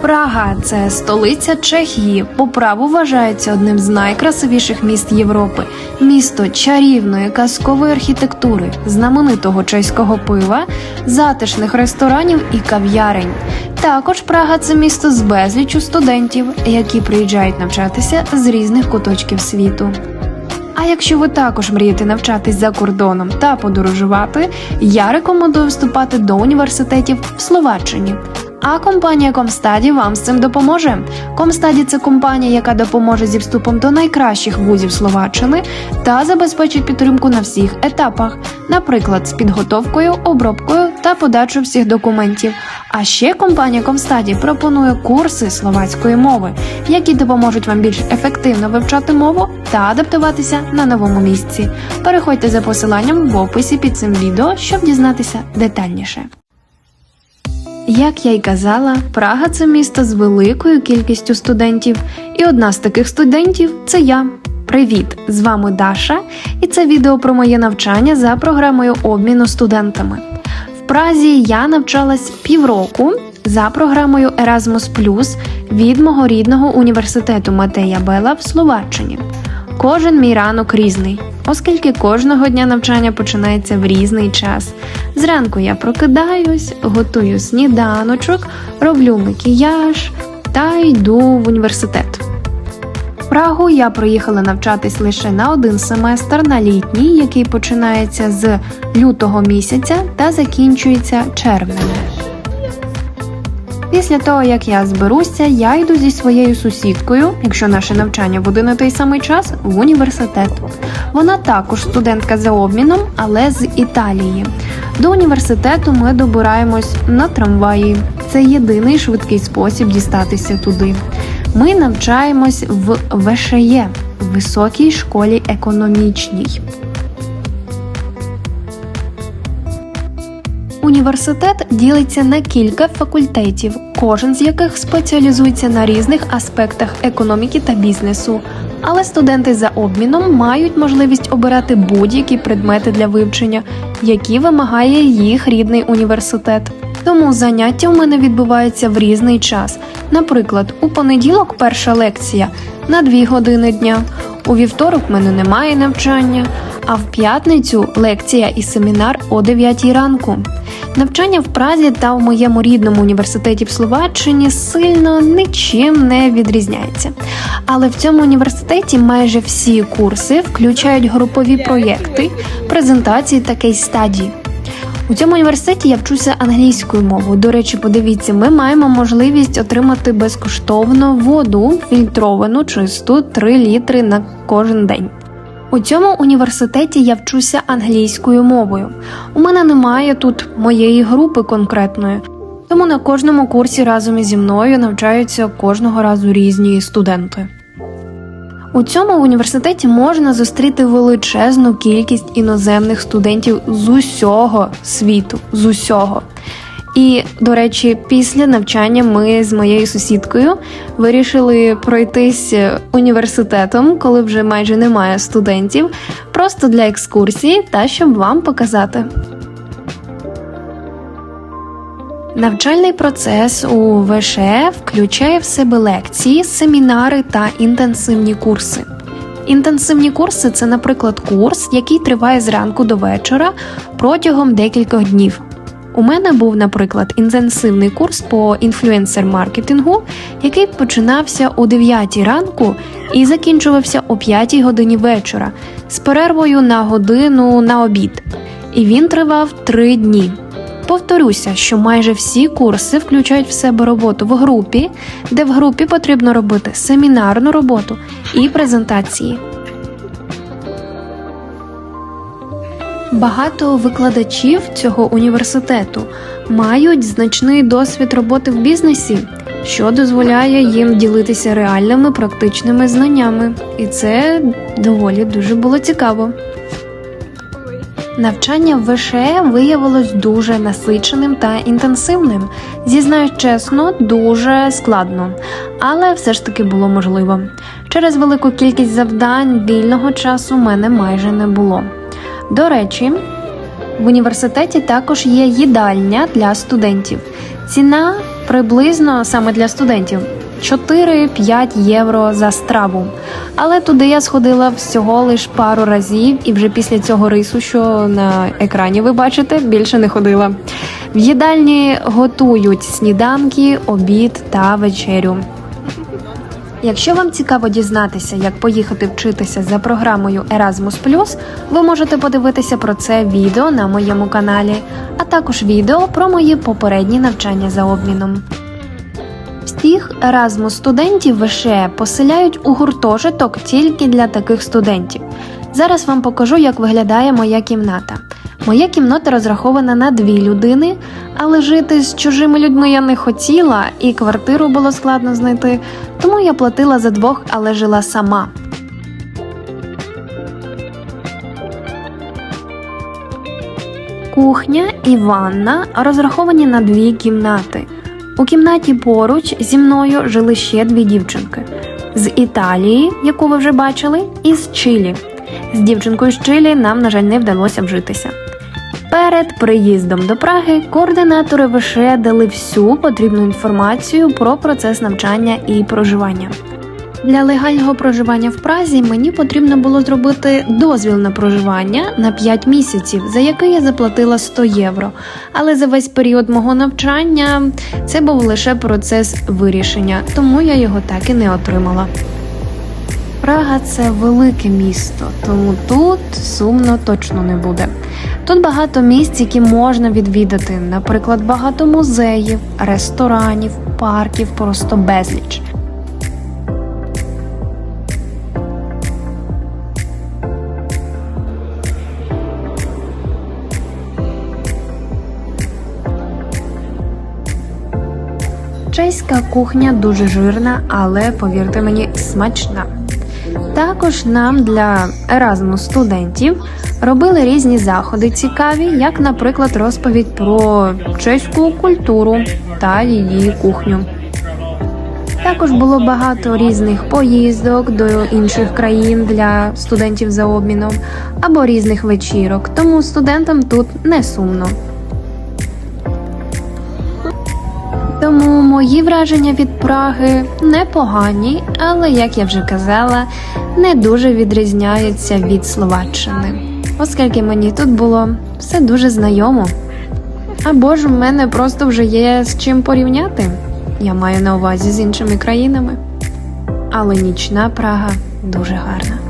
Прага це столиця Чехії. По праву вважається одним з найкрасивіших міст Європи. Місто чарівної казкової архітектури, знаменитого чеського пива, затишних ресторанів і кав'ярень. Також Прага це місто з безліччю студентів, які приїжджають навчатися з різних куточків світу. А якщо ви також мрієте навчатись за кордоном та подорожувати, я рекомендую вступати до університетів в Словаччині. А компанія Комстаді вам з цим допоможе. Комстаді це компанія, яка допоможе зі вступом до найкращих вузів Словаччини та забезпечить підтримку на всіх етапах, наприклад, з підготовкою, обробкою та подачою всіх документів. А ще компанія Комстаді пропонує курси словацької мови, які допоможуть вам більш ефективно вивчати мову та адаптуватися на новому місці. Переходьте за посиланням в описі під цим відео, щоб дізнатися детальніше. Як я й казала, Прага це місто з великою кількістю студентів, і одна з таких студентів це я. Привіт! З вами Даша, і це відео про моє навчання за програмою обміну студентами. Празі я навчалась півроку за програмою Erasmus від мого рідного університету Матея Бела в Словаччині. Кожен мій ранок різний, оскільки кожного дня навчання починається в різний час. Зранку я прокидаюсь, готую сніданочок, роблю макіяж та йду в університет. Прагу я приїхала навчатись лише на один семестр на літній, який починається з лютого місяця та закінчується червнем. Після того, як я зберуся, я йду зі своєю сусідкою, якщо наше навчання один і той самий час, в університет. Вона також студентка за обміном, але з Італії. До університету ми добираємось на трамваї. Це єдиний швидкий спосіб дістатися туди. Ми навчаємось в ВШЄ – Високій школі економічній. Університет ділиться на кілька факультетів, кожен з яких спеціалізується на різних аспектах економіки та бізнесу. Але студенти за обміном мають можливість обирати будь-які предмети для вивчення, які вимагає їх рідний університет. Тому заняття у мене відбуваються в різний час. Наприклад, у понеділок перша лекція на 2 години дня, у вівторок в мене немає навчання, а в п'ятницю лекція і семінар о 9 ранку. Навчання в Празі та в моєму рідному університеті в Словаччині сильно нічим не відрізняється. Але в цьому університеті майже всі курси включають групові проєкти, презентації та кейс-стадії. У цьому університеті я вчуся англійською мовою. До речі, подивіться, ми маємо можливість отримати безкоштовно воду, фільтровану, чисту 3 літри на кожен день. У цьому університеті я вчуся англійською мовою. У мене немає тут моєї групи конкретної, тому на кожному курсі разом ізі мною навчаються кожного разу різні студенти. У цьому університеті можна зустріти величезну кількість іноземних студентів з усього світу, з усього. І, до речі, після навчання ми з моєю сусідкою вирішили пройтись університетом, коли вже майже немає студентів, просто для екскурсії та щоб вам показати. Навчальний процес у ВШЕ включає в себе лекції, семінари та інтенсивні курси. Інтенсивні курси це, наприклад, курс, який триває зранку до вечора протягом декількох днів. У мене був, наприклад, інтенсивний курс по інфлюенсер-маркетингу, який починався о 9 ранку і закінчувався о 5 годині вечора з перервою на годину на обід. І він тривав 3 дні. Повторюся, що майже всі курси включають в себе роботу в групі, де в групі потрібно робити семінарну роботу і презентації. Багато викладачів цього університету мають значний досвід роботи в бізнесі, що дозволяє їм ділитися реальними практичними знаннями, і це доволі дуже було цікаво. Навчання в ВШЕ виявилось дуже насиченим та інтенсивним. Зізнаюсь чесно, дуже складно, але все ж таки було можливо. Через велику кількість завдань вільного часу в мене майже не було. До речі, в університеті також є їдальня для студентів. Ціна приблизно саме для студентів 4-5 євро за страву. Але туди я сходила всього лиш пару разів, і вже після цього рису, що на екрані ви бачите, більше не ходила. В їдальні готують сніданки, обід та вечерю. Якщо вам цікаво дізнатися, як поїхати вчитися за програмою Erasmus+, ви можете подивитися про це відео на моєму каналі, а також відео про мої попередні навчання за обміном. Всіх Erasmus студентів ВШЕ поселяють у гуртожиток тільки для таких студентів. Зараз вам покажу, як виглядає моя кімната. Моя кімната розрахована на дві людини, але жити з чужими людьми я не хотіла, і квартиру було складно знайти, тому я платила за двох, але жила сама. Кухня і ванна розраховані на дві кімнати. У кімнаті поруч зі мною жили ще дві дівчинки з Італії, яку ви вже бачили, і з Чилі. З дівчинкою з Чилі нам, на жаль, не вдалося вжитися. Перед приїздом до Праги координатори ВШЕ дали всю потрібну інформацію про процес навчання і проживання. Для легального проживання в Празі мені потрібно було зробити дозвіл на проживання на 5 місяців, за який я заплатила 100 євро. Але за весь період мого навчання це був лише процес вирішення, тому я його так і не отримала. Прага це велике місто, тому тут сумно точно не буде. Тут багато місць, які можна відвідати, наприклад, багато музеїв, ресторанів, парків, просто безліч. Чеська кухня дуже жирна, але повірте мені, смачна. Також нам для Erasmus студентів робили різні заходи цікаві, як, наприклад, розповідь про чеську культуру та її кухню. Також було багато різних поїздок до інших країн для студентів за обміном або різних вечірок, тому студентам тут не сумно. Тому мої враження від Праги непогані, але, як я вже казала, не дуже відрізняються від Словаччини, оскільки мені тут було все дуже знайомо. Або ж в мене просто вже є з чим порівняти. Я маю на увазі з іншими країнами. Але нічна Прага дуже гарна.